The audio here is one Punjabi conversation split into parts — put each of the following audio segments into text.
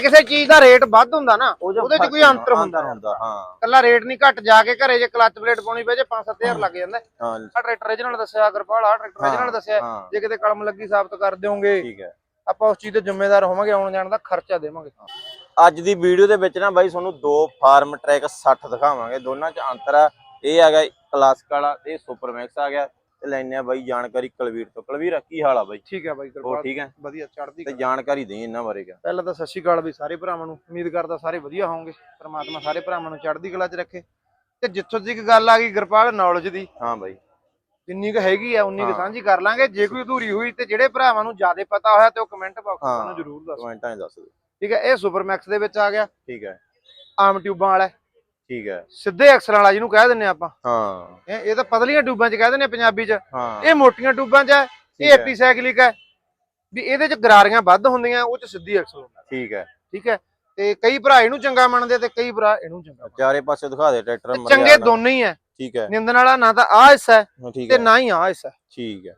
ਕਿਸੇ ਚੀਜ਼ ਦਾ ਰੇਟ ਵੱਧ ਹੁੰਦਾ ਨਾ ਉਹਦੇ 'ਚ ਕੋਈ ਅੰਤਰ ਹੁੰਦਾ ਹੁੰਦਾ। ਹਾਂ। ਕੱਲਾ ਰੇਟ ਨਹੀਂ ਘਟ ਜਾ ਕੇ ਘਰੇ ਜੇ ਕਲੱਚ ਪਲੇਟ ਪਾਉਣੀ ਪਏ ਜੇ 5-7000 ਲੱਗ ਜਾਂਦਾ। ਹਾਂ। ਆ ਟਰੈਕਟਰ original ਦੱਸਿਆ ਕਿਰਪਾਲ ਆ ਟਰੈਕਟਰ original ਦੱਸਿਆ ਹਾਂ। ਜੇ ਕਿਤੇ ਕਲਮ ਲੱਗੀ ਸਾਬਤ ਕਰ ਦਿਓਗੇ ਠੀਕ ਹੈ। ਆਪਾਂ ਉਸ ਚੀਜ਼ ਤੇ ਜ਼ਿੰਮੇਦਾਰ ਹੋਵਾਂਗੇ ਆਉਣ ਜਾਣ ਦਾ ਖਰਚਾ ਦੇਵਾਂਗੇ। ਅੱਜ ਦੀ ਵੀਡੀਓ ਦੇ ਵਿੱਚ ਨਾ ਬਾਈ ਤੁਹਾਨੂੰ ਦੋ ਫਾਰਮ ਟਰੈਕ 60 ਦਿਖਾਵਾਂਗੇ। ਦੋਨਾਂ 'ਚ ਅੰਤਰ ਆ। ਇਹ ਹੈਗਾ ਕਲਾਸਿਕ ਵਾਲਾ ਤੇ ਸੁਪਰ ਮੈਕਸ ਆ ਗਿਆ। ਲੈਣੇ ਆ ਬਾਈ ਜਾਣਕਾਰੀ ਕੁਲਵੀਰ ਤੋਂ। ਕੁਲਵੀਰ ਕੀ ਹਾਲ ਆ ਬਾਈ? ਠੀਕ ਹੈ ਬਾਈ ਹੋਰ ਕਿਰਪਾਲ ਠੀਕ ਹੈ ਵਧੀਆ ਚੜ੍ਹਦੀ ਤੇ। ਜਾਣਕਾਰੀ ਦੇ ਇਹਨਾਂ ਬਾਰੇ ਕਿਆ? ਪਹਿਲਾਂ ਤਾਂ ਸਤਿ ਸ਼੍ਰੀ ਅਕਾਲ ਵੀ ਸਾਰੇ ਭਰਾਵਾਂ ਨੂੰ। ਉਮੀਦ ਕਰਦਾ ਸਾਰੇ ਵਧੀਆ ਹੋਵੋਗੇ। ਪ੍ਰਮਾਤਮਾ ਸਾਰੇ ਭਰਾਵਾਂ ਨੂੰ ਚੜ੍ਹਦੀ ਕਲਾ 'ਚ ਰੱਖੇ। ਤੇ ਜਿੱਥੋਂ ਤੱਕ ਗੱਲ ਆ ਗਈ ਕਿਰਪਾਲ ਨੌਲੇਜ ਦੀ। ਹਾਂ ਬਾਈ। ਜਿੰਨੀ ਕੁ ਹੈਗੀ ਆ ਉਨੀ ਕੁ। ਸਾਂਝੀ ਕਰ ਲਾਂਗੇ। ਜੇ ਕੋਈ ਅਧੂਰੀ ਹੋਈ ਤੇ ਜਿਹੜੇ ਭਰਾਵਾਂ ਨੂੰ ਜ਼ਿਆਦਾ ਪਤਾ ਹੋਇਆ ਤੇ ਉਹ ਕਮੈਂਟ ਬਾਕਸ। ਸਾਨੂੰ ਜ਼ਰੂਰ ਦੱਸੋ ਕਮੈਂਟਾਂ 'ਚ ਦੱਸ ਦਿਓ। ਠੀਕ ਹੈ ਇਹ ਸੁਪਰ ਮੈਕਸ ਦੇ ਵਿੱਚ ਆ ਗਿਆ। ਠੀਕ ਹੈ ਆਮ ਟਿਊਬਾਂ ਵਾਲਾ। ਠੀਕ ਹੈ। ਸਿੱਧੇ ਐਕਸਲ ਵਾਲਾ ਜਿਹਨੂੰ ਕਹਿ ਦਿੰਨੇ ਆਪਾਂ। ਹਾਂ। ਇਹ ਇਹ ਤਾਂ ਪਤਲੀਆਂ ਟਿਊਬਾਂ 'ਚ ਕਹਿ ਦਿੰਨੇ ਪੰਜਾਬੀ 'ਚ। ਹਾਂ। ਇਹ ਮੋਟੀਆਂ ਟਿਊਬਾਂ 'ਚ ਹੈ ਇਹ। ਐਪੀਸਾਈਕਲਿਕ ਹੈ। ਵੀ ਇਹਦੇ 'ਚ ਗਰਾਰੀਆਂ ਵੱਧ ਹੁੰਦੀਆਂ ਉਹ 'ਚ ਸਿੱਧੀ ਐਕਸਲ ਹੁੰਦਾ ਠੀਕ ਹੈ। ਠੀਕ ਹੈ? ਤੇ ਕਈ ਭਰਾ ਇਹਨੂੰ ਚੰਗਾ ਮੰਨਦੇ ਤੇ ਕਈ ਭਰਾ ਇਹਨੂੰ ਚੰਗਾ ਚਾਰੇ ਪਾਸੇ ਦਿਖਾ ਦੇ ਟਰੈਕਟਰ ਚੰਗੇ। ਦੋਨੇ ਹੀ ਹੈ। ਠੀਕ ਹੈ। ਨਿੰਦਣ ਵਾਲਾ ਨਾ ਤਾਂ ਆ ਹਿੱਸਾ ਹੈ ਤੇ ਨਾ ਹੀ ਆ ਹਿੱਸਾ। ਠੀਕ ਹੈ।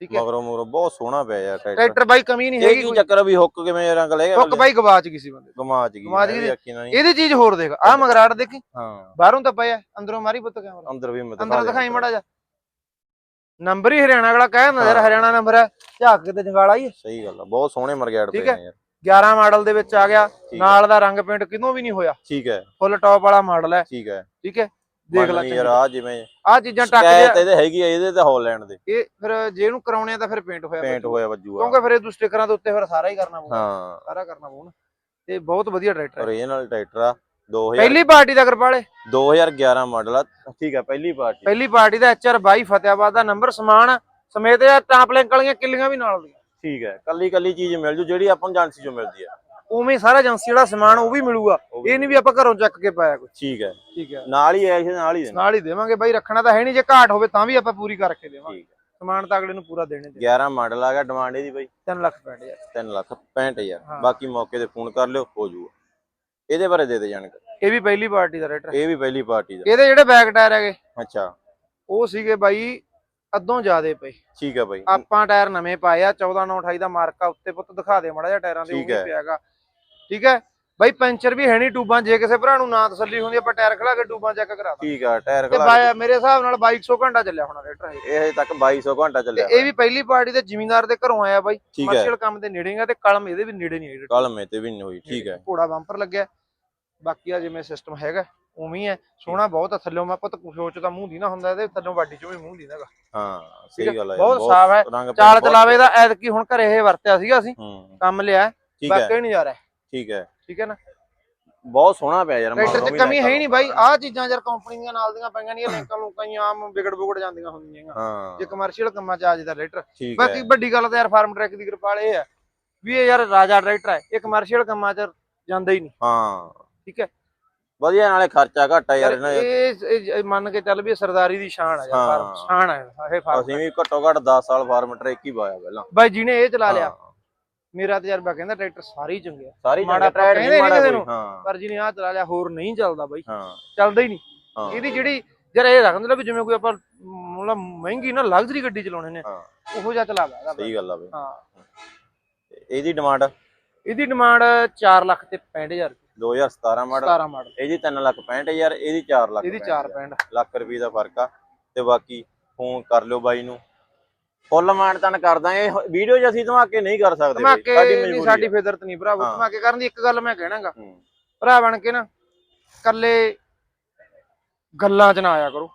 ਠੀਕ ਹੈ। ਮਗਰੋਂ ਮਗਰੋਂ ਬਹੁਤ ਸੋਹਣਾ ਪਿਆ ਯਾਰ ਟਰੈਕਟਰ। ਟਰੈਕਟਰ ਬਾਈ ਕਮੀ ਨਹੀਂ ਇਹ ਹੈਗੀ ਕੀ ਕੋਈ। ਚੱਕਰ ਆ ਵੀ ਹੁੱਕ ਕਿਵੇਂ ਰੰਗ ਲੈ ਗਿਆ ਹੁੱਕ ਬਾਈ ਗਵਾਚ ਗਈ ਸੀ ਬੰਦੇ ਗਮਾਚ ਗਈ ਗਮਾਚ ਗਈ ਵੀ ਤੇ- ਆਖੀ ਨਾ ਨਹੀਂ। ਇਹਦੀ ਚੀਜ਼ ਹੋਰ ਦੇਖ ਆ ਮਗਰਾੜ ਦੇਖੀ? ਹਾਂ। ਬਾਹਰੋਂ ਤਾਂ ਪਿਆ ਅੰਦਰੋਂ ਮਾਰੀ ਪੁੱਤ ਕੈਮਰਾ। ਅੰਦਰ ਵੀ ਮੈਂ ਅੰਦਰ ਦਿਖਾਈ ਮੜਾ ਜਾ ਨੰਬਰ ਹੀ ਹਰਿਆਣਾ ਵਾਲਾ ਕਹਿ ਨਜ਼ਰ ਹਾਂ। ਹਰਿਆਣਾ ਨੰਬਰ ਹੈ। ਝਾਕ ਕੇ ਤੇ ਜੰਗਾਲਾ ਹੀ ਹੈ। ਸਹੀ ਗੱਲ ਆ ਬਹੁਤ ਸੋਹਣੇ ਮਰਗੈਟ ਠੀਕ ਪਏ ਹੈ। ਨੇ ਯਾਰ। 11 ਮਾਡਲ ਦੇ ਵਿੱਚ ਆ ਗਿਆ। ਠੀਕ ਹੈ। ਨਾਲ ਦਾ ਰੰਗ ਪੇਂਟ ਕਿਦੋਂ ਵੀ ਨਹੀਂ ਹੋਇਆ। ਠੀਕ ਹੈ। ਫੁੱਲ ਟੌਪ ਵਾਲਾ ਮਾਡਲ ਹੈ। ਠੀਕ ਹੈ। ਠੀਕ ਹੈ। ਦੇਖ ਲੈ ਯਾਰ ਆ ਜਿਵੇਂ ਆ ਚੀਜ਼ਾਂ ਟੱਕ ਸ਼ਿਕਾਇਤ ਇਹਦੇ ਹੈਗੀ ਆ ਇਹਦੇ ਤੇ ਹਾਲੈਂਡ ਦੇ। ਇਹ ਫਿਰ ਜੇ ਇਹਨੂੰ ਕਰਾਉਣੇ ਆ ਤਾਂ ਫਿਰ ਪੇਂਟ ਹੋਇਆ ਪੇਂਟ। ਹੋਇਆ ਵੱਜੂਗਾ। ਕਿਉਂਕਿ ਫਿਰ ਇਹ ਦੂ ਸਟਿਕਰਾਂ ਦੇ ਉੱਤੇ ਫਿਰ ਸਾਰਾ ਹੀ ਕਰਨਾ ਪਊਗਾ। ਹਾਂ। ਸਾਰਾ ਕਰਨਾ ਪਊਗਾ ਤੇ ਬਹੁਤ ਵਧੀਆ ਟਰੈਕਟਰ ਹੈ। ਓਰੀਜਨਲ ਟਰੈਕਟਰ ਆ 2000 ਪਹਿਲੀ ਪਾਰਟੀ ਦਾ ਕਿਰਪਾਲੇ 2011 ਮਾਡਲ ਆ। ਠੀਕ ਹੈ ਪਹਿਲੀ ਪਾਰਟੀ। ਪਹਿਲੀ ਪਾਰਟੀ ਦਾ ਐਚਆਰ 22 ਫਤਿਆਬਾਦ ਦਾ ਨੰਬਰ ਸਮਾਨ ਸਮੇਤ ਇਹ ਟਾਪ ਲਿੰਕ ਵਾਲੀਆਂ ਕਿੱਲੀਆਂ ਵੀ ਨਾਲ ਦੀਆਂ। ਠੀਕ ਹੈ ਕੱਲੀ ਕੱਲੀ ਚੀਜ਼ ਮਿਲ ਜੂ ਜਿਹੜੀ ਆਪਾਂ ਨੂੰ ਏਜੰਸੀ ਚੋਂ ਮਿਲਦੀ ਆ। ਉਵੇਂ ਸਾਰਾ ਏਜੰਸੀ ਵਾਲਾ ਸਮਾਨ ਉਹ ਵੀ ਮਿਲੂਗਾ। ਇਹ ਨਹੀਂ ਵੀ ਆਪਾਂ ਘਰੋਂ ਚੱਕ ਕੇ ਪਾਇਆ ਕੋਈ ਠੀਕ ਹੈ। ਠੀਕ ਹੈ। ਨਾਲ ਹੀ ਐਸ਼ ਨਾਲ ਹੀ ਦੇਣਾ। ਨਾਲ ਹੀ ਦੇਵਾਂਗੇ ਬਾਈ ਰੱਖਣਾ ਤਾਂ ਹੈ ਨਹੀਂ। ਜੇ ਘਾਟ ਹੋਵੇ ਤਾਂ ਵੀ ਆਪਾਂ ਪੂਰੀ ਕਰਕੇ ਦੇਵਾਂਗੇ। ਸਮਾਨ ਤਾਂ ਅਗਲੇ ਨੂੰ ਪੂਰਾ ਦੇਣੇ ਦੇ 11 ਮਾਡਲ ਆ ਗਿਆ ਡਿਮਾਂਡ ਇਹਦੀ ਬਾਈ। 3 ਲੱਖ ਪੈਂਦੇ ਯਾਰ 3 ਲੱਖ 65000 ਹਾਂ। ਬਾਕੀ ਮੌਕੇ ਤੇ ਫੋਨ ਕਰ ਲਿਓ ਹੋ ਜੂਗਾ ਇਹਦੇ ਬਾਰੇ ਦੇ ਦੇ ਜਾਣਕਾਰੀ। ਇਹ ਵੀ ਪਹਿਲੀ ਪਾਰਟੀ ਦਾ ਰੇਟਰ ਇਹ ਵੀ ਪਹਿਲੀ ਪਾਰਟੀ ਦਾ। ਇਹਦੇ ਜਿਹੜੇ ਬੈਕ ਟਾਇਰ ਹੈਗੇ। ਅੱਛਾ। ਉਹ ਸੀਗੇ ਬਾਈ ਅੱਧੋਂ ਜ਼ਿਆਦੇ ਪਏ। ਠੀਕ ਹੈ ਬਾਈ। ਆਪਾਂ ਟਾਇਰ ਨਵੇਂ ਪਾਏ ਆ। 14 9 28 ਦਾ ਮਾਰਕਾ ਉੱਤੇ ਪੁੱਤ ਦਿਖਾ ਦੇ ਮੜਾ ਜਿਹਾ ਟਾਇਰਾਂ ਦੇ ਉਹ ਵੀ। ਪਿਆਗਾ ਠੀਕ ਹੈ? ਬਾਈ ਪੈਂਚਰ ਵੀ ਹੈ ਨਹੀਂ ਟੂਬਾਂ ਜੇ ਕਿਸੇ ਭਰਾ ਨੂੰ ਨਾ ਤਸੱਲੀ ਹੁੰਦੀ ਆਪਾਂ ਟਾਇਰ ਖੜਾ ਕੇ ਟੂਬਾਂ ਚੈੱਕ ਕਰਾ ਦਾਂਗੇ। ਠੀਕ ਆ ਟਾਇਰ ਤੇ ਖਲਾ ਬਾਈ ਮੇਰੇ ਹਿਸਾਬ ਨਾਲ 2200 ਘੰਟਾ ਚੱਲਿਆ ਹੋਣਾ ਰੇਟਰ ਇਹ। ਇਹ ਹਜੇ ਤੱਕ 2200 ਘੰਟਾ ਤੇ ਚੱਲਿਆ ਇਹ ਵੀ ਪਹਿਲੀ ਪਾਰਟੀ ਦੇ ਜ਼ਿਮੀਂਦਾਰ ਦੇ ਘਰੋਂ ਆਇਆ ਬਾਈ। ਕਮਰਸ਼ੀਅਲ ਕੰਮ ਦੇ ਨੇੜੇ ਆ ਤੇ ਕਲਮ ਇਹਦੇ ਵੀ ਨੇੜੇ ਨਹੀਂ ਆਈ। ਕਲਮੇ ਤੇ ਵੀ ਨਹੀਂ ਹੋਈ ਠੀਕ ਹੈ। ਘੋੜਾ ਬੰਪਰ ਲੱਗਿਆ। ਬਾਕੀ ਆ ਜਿਵੇਂ ਸਿਸਟਮ ਹੈਗਾ ਉਵੇਂ ਹੀ ਸੋਹਣਾ ਬਹੁਤ ਆ ਥੱਲੋਂ ਮੈਂ ਪੁੱਤ ਸੋਚਦਾ ਮੂੰਹ ਦੀ ਨਾ ਹੁੰਦਾ ਇਹਦੇ ਥੱਲੋਂ ਵਾਡੀ ਚੋਂ ਵੀ ਮੂੰਹ ਦੀ ਨਾਗਾ ਹਾਂ ਸਹੀ ਗੱਲ ਹੈ ਬਹੁਤ ਸਾਫ਼ ਹੈ, ਚਾਲ ਚਲਾਵੇ ਦਾ ਐਤਕੀ ਹੁਣ ਘਰੇ ਇਹ ਵਰਤਿਆ ਸੀਗਾ ਅਸੀਂ। ਕੰਮ ਲਿਆ ਠੀਕ ਹੈ। ਵਾਕਈ ਨਜ਼ਾਰਾ ਹੈ। ਠੀਕ ਹੈ। ਠੀਕ ਹੈ ਨਾ? ਬਹੁਤ ਸੋਹਣਾ ਪਿਆ ਯਾਰ ਟਰੈਕਟਰ ਵੀ ਕਮੀ ਹੈ ਨਹੀਂ ਬਾਈ। ਆਹ ਚੀਜ਼ਾਂ ਯਾਰ ਕੰਪਨੀ ਦੀਆਂ ਨਾਲ ਦੀਆਂ ਪਈਆਂ ਨਹੀਂ ਲਿੰਕਾਂ ਲੁੰਕਾਂ ਹੀ ਆਮ ਵਿਗੜ ਵਿਗੜ ਜਾਂਦੀਆਂ ਹੁੰਦੀਆਂ ਹਾਂ। ਜੇ ਕਮਰਸ਼ੀਅਲ ਕੰਮਾਂ ਚ ਆ ਜਾਂਦਾ ਟਰੈਕਟਰ ਬਾਕੀ ਵੱਡੀ ਗੱਲ ਤਾਂ ਯਾਰ ਫਾਰਮ ਟਰੈਕ ਦੀ ਕਿਰਪਾਲ ਇਹ ਹੈ ਵੀ ਇਹ ਯਾਰ ਰਾਜਾ ਟਰੈਕਟਰ ਹੈ। ਇਹ ਕਮਰਸ਼ੀਅਲ ਕੰਮਾਂ ਚ ਜਾਂਦਾ ਹੀ ਨਹੀਂ। ਹਾਂ। ਠੀਕ ਹੈ? ਵਧੀਆ ਨਾਲੇ ਖਰਚਾ ਘੱਟ ਆ ਯਾਰ ਇਹਨਾਂ ਇਹ ਮੰਨ ਕੇ ਚੱਲ ਵੀ ਸਰਦਾਰੀ ਦੀ ਸ਼ਾਨ ਹੈ ਯਾਰ ਫਾਰਮ। ਸ਼ਾਨ ਹੈ ਇਹ ਫਾਰਮ ਅਸੀਂ ਵੀ ਘੱਟੋ ਘੱਟ 10 ਸਾਲ ਫਾਰਮ ਟਰੈਕ ਹੀ ਪਾਇਆ ਪਹਿਲਾਂ। ਬਾਈ ਜਿਹਨੇ ਇਹ ਚਲਾ ਲਿਆ। ਮੇਰਾ ਤਜਰਬਾ ਕਹਿੰਦਾ ਟਰੈਕਟਰ ਸਾਰੇ ਹੀ ਚੰਗੇ ਆ। ਸਾਰੀ ਮਾੜਾ ਮਾੜਾ ਟਰੈਕ ਕਹਿੰਦੇ ਨਹੀਂ ਕਿਸੇ ਨੂੰ। ਹਾਂ। ਪਰ ਜਿਹਨੇ ਆਹ ਚਲਾ ਲਿਆ ਹੋਰ ਨਹੀਂ ਚੱਲਦਾ ਬਾਈ। ਹਾਂ। ਚੱਲਦਾ ਹੀ ਨਹੀਂ। ਹਾਂ। ਇਹਦੀ ਜਿਹੜੀ ਯਾਰ ਇਹ ਰੱਖਦੇ ਨੇ ਵੀ ਜਿਵੇਂ ਕੋਈ ਆਪਾਂ ਮਤਲਬ ਮਹਿੰਗੀ ਨਾ ਲਗਜ਼ਰੀ ਗੱਡੀ ਚਲਾਉਣੇ ਨੇ ਹਾਂ। ਉਹੋ ਜਿਹਾ ਚਲਾਦਾ ਇਹਦਾ ਸਹੀ ਗੱਲ ਆ ਬਈ। ਹਾਂ। ਇਹਦੀ ਡਿਮਾਂਡ ਇਹਦੀ ਡਿਮਾਂਡ 4 ਲੱਖ ਤੇ 65000 2017 ਮਾਡਲ। 17 ਮਾਡਲ। ਇਹਦੀ 3 ਲੱਖ 65000 ਇਹਦੀ 4 ਲੱਖ ਇਹਦੀ 4 65 ਲੱਖ ਰੁਪਏ ਦਾ ਫ਼ਰਕ ਆ। ਤੇ ਬਾਕੀ ਫੋਨ ਕਰ ਲਿਓ ਬਾਈ ਨੂੰ। ਫੁੱਲ ਮਾਨਤਨ ਕਰਦਾ ਇਹ ਵੀਡੀਓ 'ਚ ਅਸੀਂ ਧਮਾਕੇ ਨਹੀਂ ਕਰ ਸਕਦੇ ਧਮਾਕੇ ਸਾਡੀ ਦੀ ਆ। ਫਿਦਰਤ ਨਹੀਂ ਭਰਾਵੋ। ਧਮਾਕੇ ਕਰਨ ਦੀ ਇੱਕ ਗੱਲ ਮੈਂ ਕਹਿਣਾਗਾ। ਭਰਾ ਬਣ ਕੇ ਨਾ ਕੱਲੇ ਗੱਲਾਂ 'ਚ ਨਾ ਆਇਆ ਕਰੋ।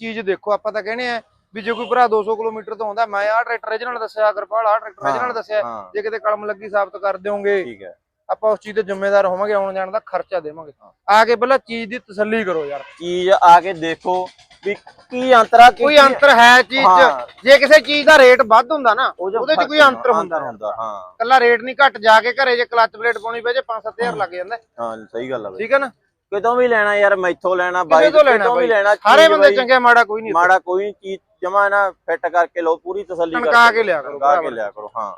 ਚੀਜ਼ ਦੇਖੋ ਆਪਾਂ ਤਾਂ ਕਹਿੰਦੇ ਆ ਵੀ ਜੇ ਕੋਈ ਭਰਾ 200 ਕਿਲੋਮੀਟਰ ਤੋਂ ਆਉਂਦਾ ਮੈਂ ਆਹ ਟਰੈਕਟਰ original ਦੱਸਿਆ ਕਿਰਪਾਲ ਆਹ ਟਰੈਕਟਰ ਹਾਂ, original ਦੱਸਿਆ ਜੇ ਕਿਤੇ ਕਲਮ ਲੱਗੀ ਸਾਬਤ ਕਰ ਦਿਓਗੇ ਠੀਕ ਹੈ। ਆਪਾਂ ਉਸ ਚੀਜ਼ ਤੇ ਜ਼ਿੰਮੇਦਾਰ ਹੋਵਾਂਗੇ ਆਉਣ ਜਾਣ ਦਾ ਖਰਚਾ ਦੇਵਾਂਗੇ। ਆ ਕੇ ਪਹਿਲਾਂ ਚੀਜ਼ ਦੀ ਤਸੱਲੀ ਕਰੋ ਯਾਰ। ਚੀਜ਼ ਆ ਕੇ ਦੇਖੋ ਵੀ ਕੀ ਅੰਤਰਾ ਕੋਈ ਅੰਤਰ ਹੈ ਚੀਜ਼ 'ਚ। ਜੇ ਕਿਸੇ ਚੀਜ਼ ਦਾ ਰੇਟ ਵੱਧ ਹੁੰਦਾ ਨਾ ਉਹ 'ਚ ਉਹਦੇ 'ਚ ਫ਼ਰਕ ਕੋਈ ਅੰਤਰ ਹੁੰਦਾ ਹੁੰਦਾ। ਹਾਂ। ਕੱਲਾ ਰੇਟ ਨਹੀਂ ਘਟ ਜਾ ਕੇ ਘਰੇ ਜੇ ਕਲੱਚ ਪਲੇਟ ਪਾਉਣੀ ਪਏ ਜੇ 5-7000 ਲੱਗ ਜਾਂਦਾ। ਹਾਂ ਸਹੀ ਗੱਲ ਆ ਬਈ। ਠੀਕ ਹੈ ਨਾ? ਕਿਤੋਂ ਵੀ ਲੈਣਾ ਯਾਰ ਮੈਥੋਂ ਲੈਣਾ ਕਿਸੇ ਬਾਈ ਤੋਂ ਲੈਣਾ ਵੀ ਬਾਈ। ਲੈਣਾ ਸਾਰੇ ਚੀਜ਼ ਬੰਦੇ ਬਾਈ, ਚੰਗੇ ਮਾੜਾ ਕੋਈ ਨਹੀਂ ਮਾੜਾ ਕੋਈ ਚੀਜ਼ ਜਮਾ ਨਾ ਫਿੱਟ ਕਰਕੇ ਲਓ ਪੂਰੀ ਤਸੱਲੀ ਕਰਕੇ ਟਣਕਾ ਕੇ ਲਿਆ ਕਰੋ ਟਣਕਾ ਕੇ ਭਰਾਵਾ। ਲਿਆ ਕਰੋ ਹਾਂ।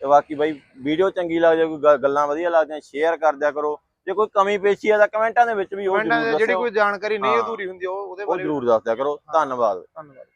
ਤੇ ਬਾਕੀ ਬਾਈ ਵੀਡੀਓ ਚੰਗੀ ਲੱਗਦੀ ਕੋਈ ਗ- ਗੱਲਾਂ ਵਧੀਆ ਲੱਗਦੀਆਂ ਸ਼ੇਅਰ ਕਰ ਦਿਆ ਕਰੋ। ਜੇ ਕੋਈ ਕਮੀ ਪੇਸ਼ੀ ਆ ਤਾਂ ਕਮੈਂਟਾਂ ਦੇ ਵਿੱਚ ਵੀ ਉਹ ਜ਼ਰੂਰ ਦੇ ਜਿਹੜੀ ਕੋਈ ਜਾਣਕਾਰੀ ਨਹੀਂ ਹਾਂ। ਅਧੂਰੀ ਹੁੰਦੀ ਉਹ ਉਹਦੇ ਉਹ ਬਾਰੇ ਜ਼ਰੂਰ ਦੱਸ ਦਿਆ ਕਰੋ। ਧੰਨਵਾਦ। ਧੰਨਵਾਦ।